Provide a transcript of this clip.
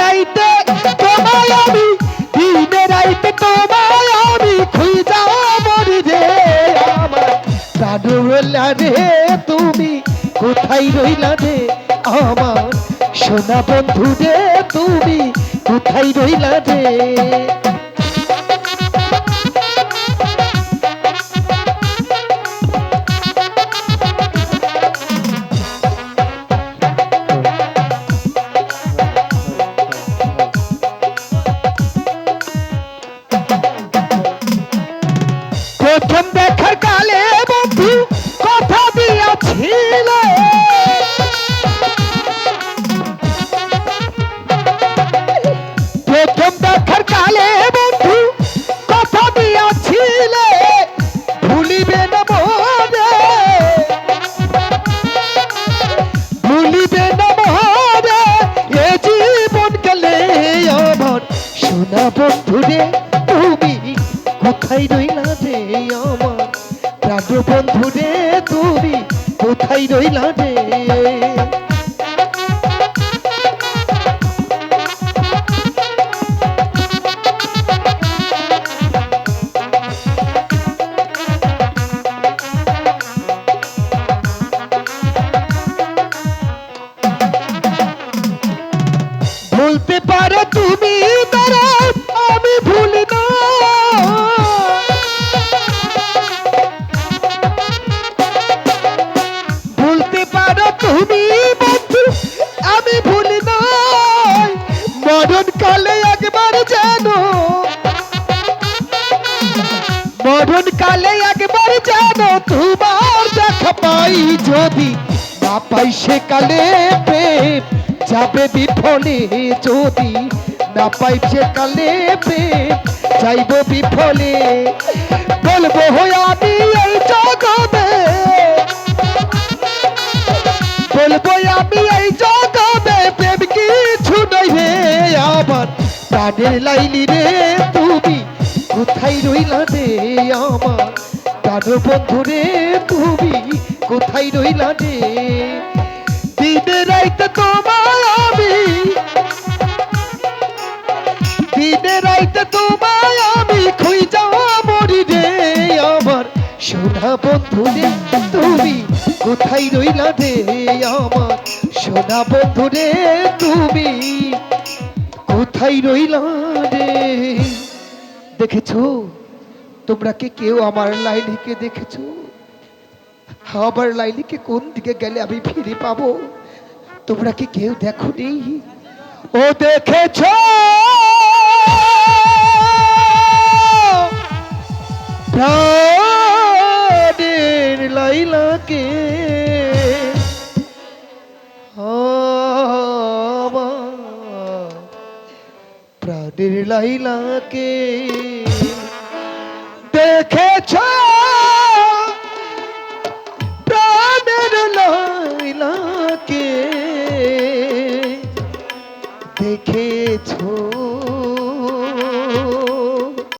রাইতে তোমায় আমি দিনে রাইতে তোমায় আমি খুঁজা মরি রে আমার। প্রাণ রইলা রে, তুমি কোথায় রইলা রে আমার? সোনা বন্ধু রে, তুমি কোথায় রইলা রে? তুমি কোথায় রইলা রে আমার? প্রাণ বন্ধুরে তুমি কোথায় রইলা রে? ভুলতে পারো তুমি মরণ কালে একবার জানো তোমার দেখা পাই। যদি না পাই সে কালে প্রেম, যাবে বিফলে যদি না পাই সে কালে প্রেম, যাইব বিফলে। বলব হই আমি এই জগতে। বলব আমি এই জগতে। প্রেম কিছু নই রে আমার, প্রাণের লাইলি রে তুমি। কোথায় রইলা রে আমার? প্রাণ বন্ধু রে তুমি কোথায় রইলা রে? দিনে রাইতে তোমায় আমি, দিনে রাইতে তোমায় আমি খুঁজা মরি রে আমার। সোনা বন্ধু রে তুমি কোথায় রইলা রে আমার? সোনা বন্ধু রে তুমি কোথায় রইলা দেখেছ? তোমরা কি কেউ আমার লাইলিকে দেখেছ? আমার লাইলিকে কোন দিকে গেলে আমি ফিরে পাবো? তোমরা কি কেউ দেখো ও দেখেছ? লাইলাকে প্রাণের লাইলাকে দেখেছ? প্রাণের লাইলাকে দেখেছ?